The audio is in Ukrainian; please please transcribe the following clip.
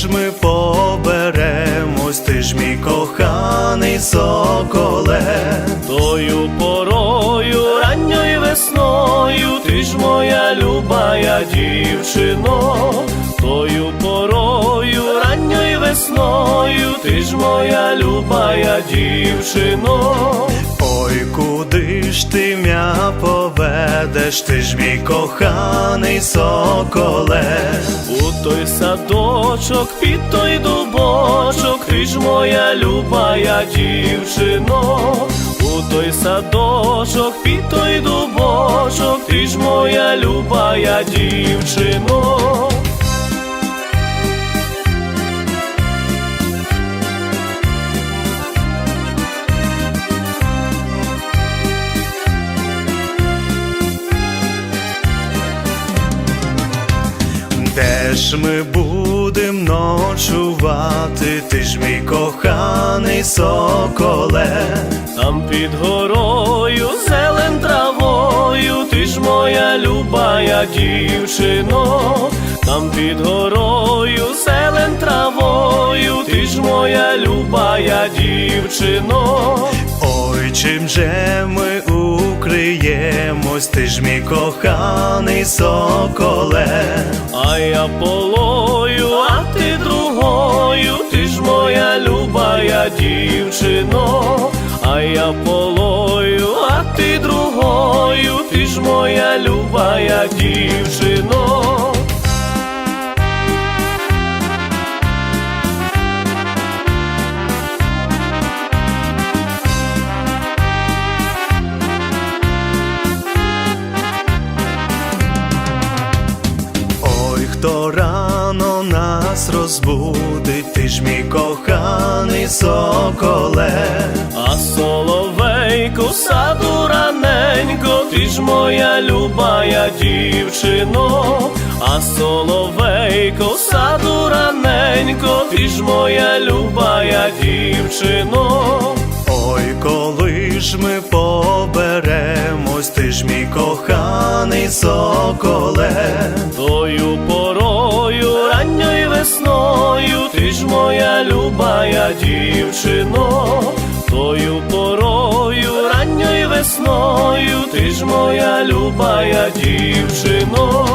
ж ми поберемось, ти ж мій коханий соколе. Тою порою, ранньою весною, ти ж моя любая дівчино, тою порою, ранньою весною, ти ж моя любая дівчино. Ой, куди ж ти м'я поведеш, ти ж мій коханий соколе. Садочок, під той дубочок, ти ж моя любая дівчино, у той садочок, під той дубочок, ти ж моя любая дівчино. Ж ми будем ночувати, ти ж мій коханий соколе. Там під горою, зелен травою, ти ж моя любая дівчино, там під горою, зелен травою, ти ж моя любая дівчино. Ой, чим же ми укриємось, ти ж мій коханий соколе. А я полою, а ти другою, ти ж моя любая дівчино, а я полою, а ти другою, ти ж моя любая дівчино. Хто рано нас розбудить, ти ж мій коханий соколе. А соловейку саду раненько, ти ж моя любая дівчино, а соловейко в саду раненько, ти ж моя любая дівчино. Ой, коли ж ми поберемось, ти ж мій коханий соколе. Тою дівчино, тою порою, ранньою весною, ти ж моя любая дівчино.